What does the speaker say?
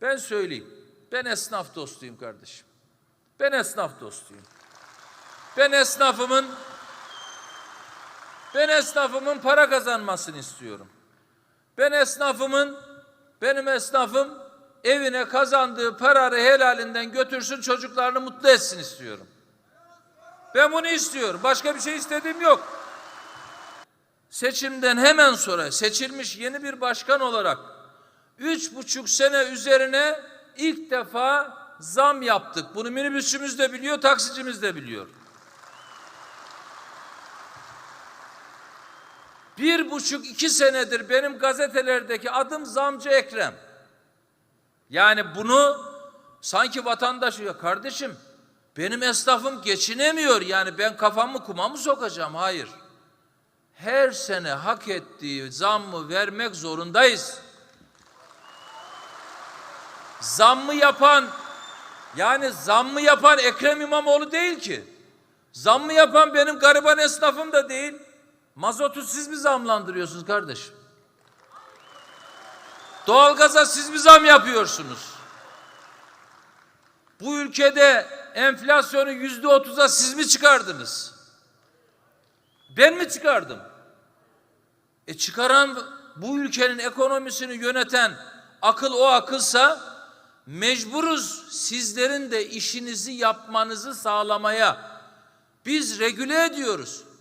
Ben söyleyeyim. Ben esnaf dostuyum kardeşim. Ben esnaf dostuyum. Ben esnafımın ben esnafımın para kazanmasını istiyorum. Ben esnafımın benim esnafım evine kazandığı parayı helalinden götürsün çocuklarını mutlu etsin istiyorum. Ben bunu istiyorum. Başka bir şey istediğim yok. Seçimden hemen sonra seçilmiş yeni bir başkan olarak üç buçuk sene üzerine ilk defa zam yaptık. Bunu minibüsçümüz de biliyor, taksicimiz de biliyor. Bir buçuk iki senedir benim gazetelerdeki adım Zamcı Ekrem. Yani bunu sanki vatandaş ya kardeşim benim esnafım geçinemiyor yani ben kafamı kuma mı sokacağım? Hayır. Her sene hak ettiği zammı vermek zorundayız. Zammı yapan yani zammı yapan Ekrem İmamoğlu değil ki. Zammı yapan benim gariban esnafım da değil. Mazotu siz mi zamlandırıyorsunuz kardeşim? Doğalgaza siz mi zam yapıyorsunuz? Bu ülkede enflasyonu yüzde otuza siz mi çıkardınız? Ben mi çıkardım? E çıkaran bu ülkenin ekonomisini yöneten akıl o akılsa mecburuz sizlerin de işinizi yapmanızı sağlamaya. Biz regüle ediyoruz.